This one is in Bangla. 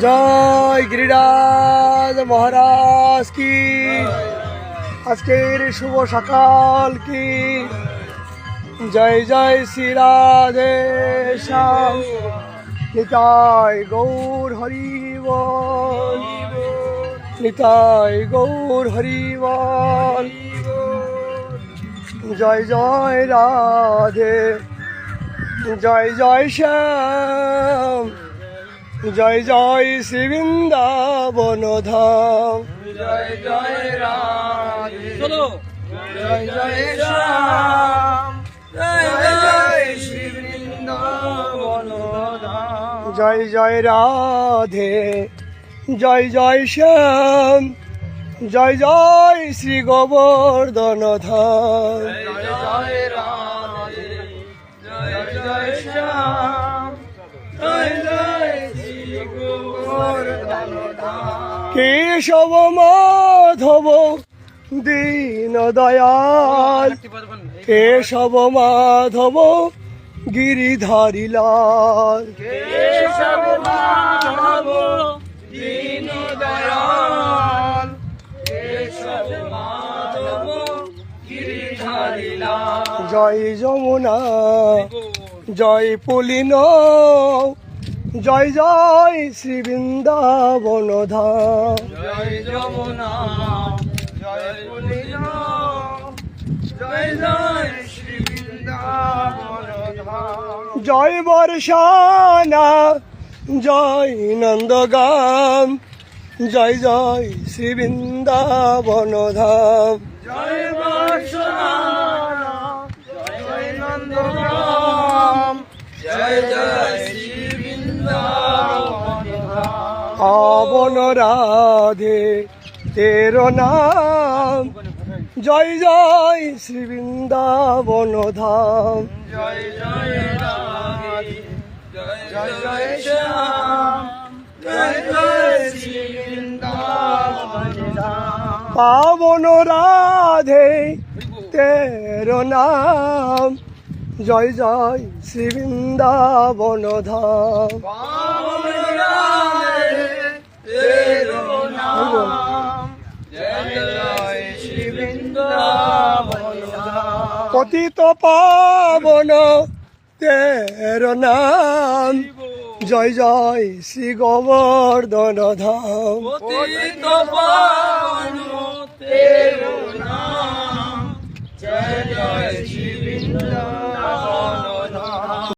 জয় গিরিরাজ মহারাজ কি। আজকের শুভ সকাল কি। জয় জয় শ্রী রাধে শ্যাম। নিতাই গৌর হরি বল। নিতাই গৌর হরি বল। জয় জয় রাধে। জয় জয় শ্যাম জয় জয় শ্রী বৃন্দাবন ধাম জয় জয় রাধে জয় জয় শ্যাম জয় জয় শ্রী বৃন্দাবন ধাম জয় জয় রাধে জয় জয় শ্যাম জয় জয় শ্রী গোবর্ধন ধাম কেশব মাধব দীন দয়াল। কেশব মাধব গিরিধারী লাল। কেশব মাধব দীন দয়াল। কেশব মাধব গিরিধারী লাল। জয় যমুনা জয় পুলিন জয় জয় শ্রী বৃন্দাবন ধাম জয় যমুনা জয় জয় জয় শ্রী বৃন্দাবন ধাম জয় বর্ষানা জয় নন্দগাম জয় জয় শ্রী বৃন্দাবন ধাম জয় বর্ষনা পাবন রাধে তের নাম। জয় জয় শ্রী বৃন্দাবন ধাম। জয় জয় জয় জয় শ্যাম। জয় জয় শ্রী বৃন্দাবন ধাম। পাবন রাধে তের নাম। জয় জয় শ্রী বৃন্দাবন ধাম। পতিত পাবন তের নাম। জয় জয় শ্রী গোবর্ধন ধাম। পতিত পাবন তেরো নাম।